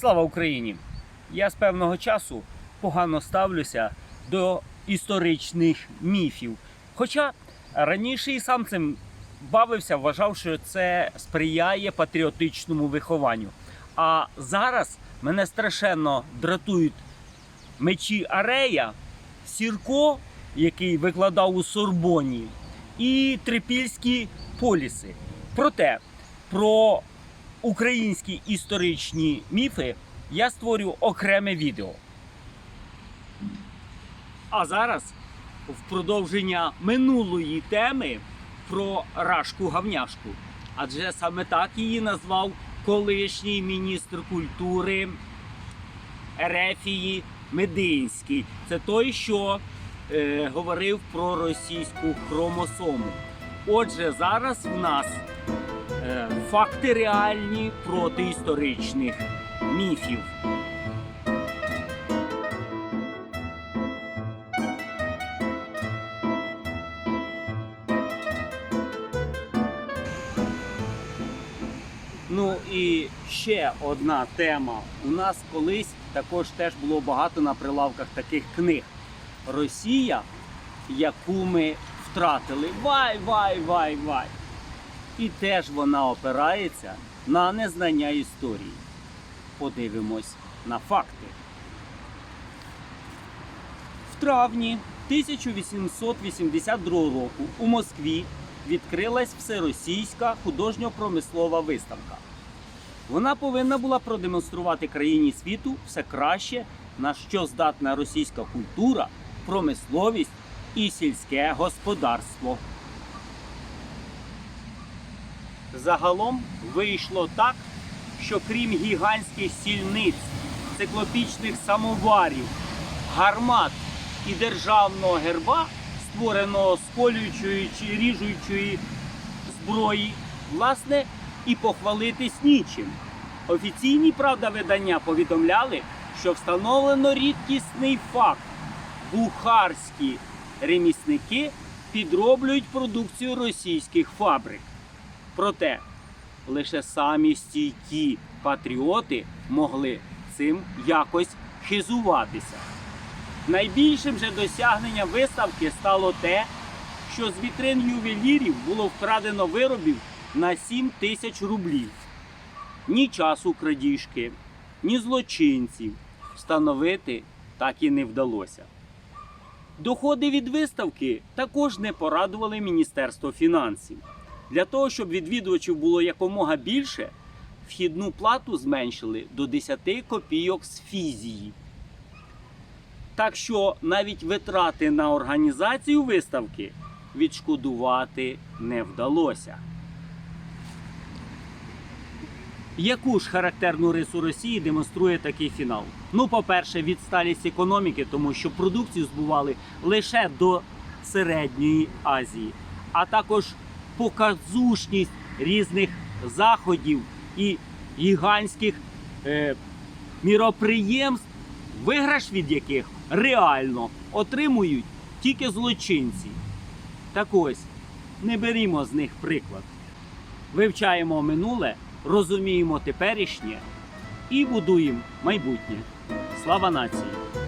Слава Україні! Я з певного часу погано ставлюся до історичних міфів. Хоча раніше і сам цим бавився, вважав, що це сприяє патріотичному вихованню. А зараз мене страшенно дратують мечі Арея, Сірко, який викладав у Сорбоні, і трипільські поліси. Проте про українські історичні міфи я створю окреме відео. А зараз в продовження минулої теми про Рашку Гавняшку. Адже саме так її назвав колишній міністр культури Ерефії Мединський. Це той, що е, говорив про російську хромосому. Отже, зараз в нас факти реальні проти історичних міфів. Ну і ще одна тема. У нас колись також теж було багато на прилавках таких книг. Росія, яку ми втратили. Вай, вай, вай, вай. І теж вона опирається на незнання історії. Подивимось на факти. В травні 1882 року у Москві відкрилась всеросійська художньо-промислова виставка. Вона повинна була продемонструвати країні світу все краще, на що здатна російська культура, промисловість і сільське господарство. Загалом вийшло так, що крім гігантських стільниць, циклопічних самоварів, гармат і державного герба, створеного з колючої чи ріжучої зброї, власне, і похвалитись нічим. Офіційні правда видання повідомляли, що встановлено рідкісний факт. Бухарські ремісники підроблюють продукцію російських фабрик. Проте лише самі стійкі патріоти могли цим якось хизуватися. Найбільшим же досягненням виставки стало те, що з вітрин ювелірів було вкрадено виробів на 7 тисяч рублів. Ні часу крадіжки, ні злочинців встановити так і не вдалося. Доходи від виставки також не порадували Міністерство фінансів. Для того, щоб відвідувачів було якомога більше, вхідну плату зменшили до 10 копійок з фізії. Так що навіть витрати на організацію виставки відшкодувати не вдалося. Яку ж характерну рису Росії демонструє такий фінал? Ну, по-перше, відсталість економіки, тому що продукцію збували лише до Середньої Азії, а також показушність різних заходів і гігантських е, міроприємств, виграш від яких реально отримують тільки злочинці. Так ось, не берімо з них приклад. Вивчаємо минуле, розуміємо теперішнє і будуємо майбутнє. Слава нації!